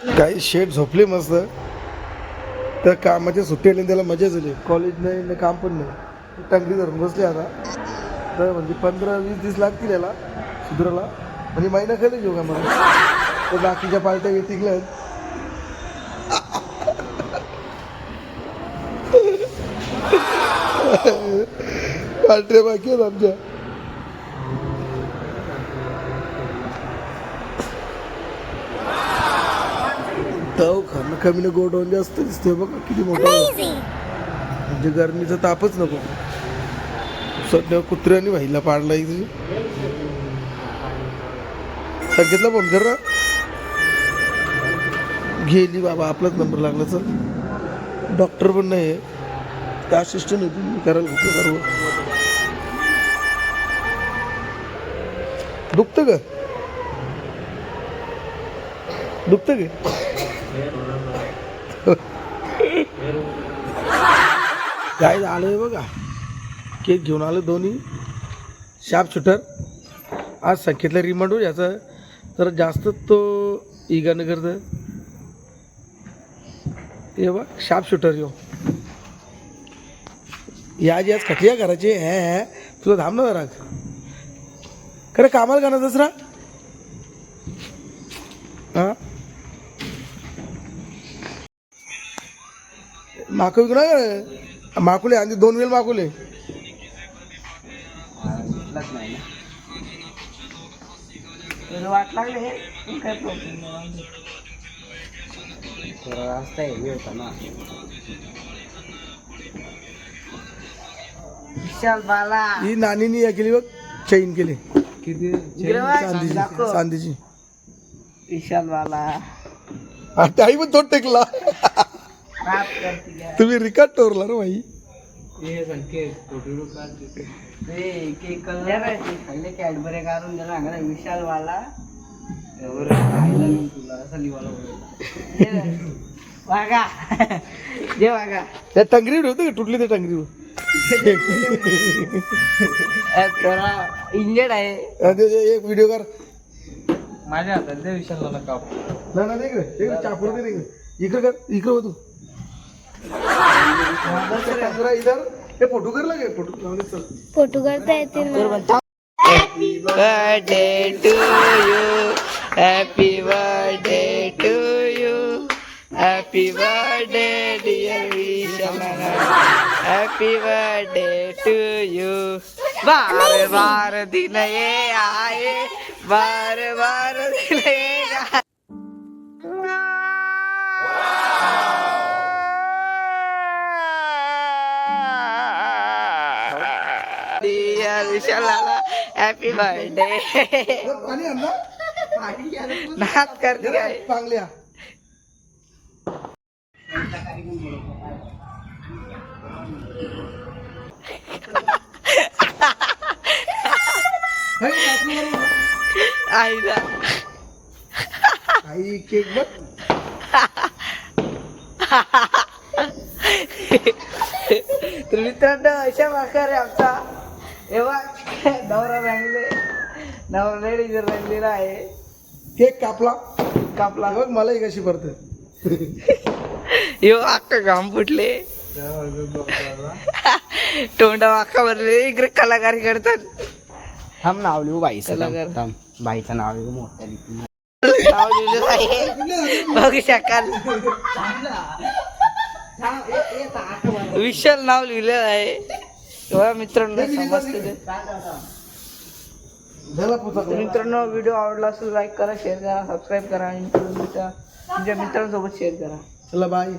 काही शेट झोपले मस्त. त्या कामाच्या सुट्टी आली त्याला मजा झाली कॉलेज नाही ना काम पण नाही. टंगडी धरून बसले आता. तर म्हणजे पंधरा वीस दिवस लागतील याला सुधराला म्हणजे महिना खाली घेऊ का मला तर बाकीच्या पार्ट्या येतील पार्ट्या बाकी आहेत आमच्या. तव खाणं कमी ना गोडवून जास्त दिसतोय बघा किती मोठा. म्हणजे गरमीचा तापच नको. सध्या कुत्र्याने व्हायला पाडला इथे. संकेतला फोन कर गेली बाबा आपलाच नंबर लागला चल. डॉक्टर पण नाही आहे त्या असिस्टंट होती मी करायला होतं सर्व. दुखतं का? दुखतं का? काय आलोय बघा. केक घेऊन आलो दोन्ही. Sharp shooter. आज संख्येतला रिमांडवर याचा. तर जास्त तो इगानं करतं ये बा शार्प शूटर यो. या जी आज खटिया करायची. हे हे. तुला थांब ना जरा. खरं कामाला का ना? दसरा हां? माकू विकणार माकुले आणि दोन वेळ माकुले. वाट लागले काय प्रॉब्लेम विशाल बाला. ही नानीनी या केली बघ चैन केली. किती? चांदीची विशाल बाला. त्याही पण तो टेकला. तुम्ही रिकाट टोरला रे भाई? हे ते खाल्ले कॅडबरे काढून त्याला सांगा विशाल वाला वागा जे वागा त्या टंगरीवर होतं का तुटली त्या टंगरीवर त्याला इंजेड आहे. ते- ते एक व्हिडिओ कर. माझ्या हातात ते विशाल वाला काप. ना ना देख रे देख रे, चाकूर दे देख रे. इकडे कर इकडे हो तू टंगरा इधर हे फोटो कर लागे फोटो लावले चल फोटो करता येते ना happy birthday to you happy birthday to you happy birthday dear Vishal happy birthday to you बार बार दिन ये आए बार बार दिन ये डिअर विशालाला. हॅपी बर्थडे पाणी आण ना नाच करते काय? चांगल्या काकू बरोबर. आईला आई केक बघ. तर मित्रांनो अशा प्रकारे आमचा नवरा रंगले नवरा लेडीज रंगलेला आहे. केक कापला. कापला. बघ मलाही कशी पडते. यो अख्खा घाम फुटले. तोंडा अख्खा भरले. इकडे कलाकारी करतात. थांब नाव लिहू बाईचं कलाकार. थांब, बाईचं नाव लिहू मोठं लिहू. नाव लिहिलं आहे. बघू शकाल. विशाल नाव लिहिलेलं आहे. तेव्हा मित्रांनो समजते ते. मित्रांनो व्हिडिओ आवडला असेल लाईक करा शेअर करा सबस्क्राईब करा आणि तुमच्या मित्रांसोबत शेअर करा. चला बाय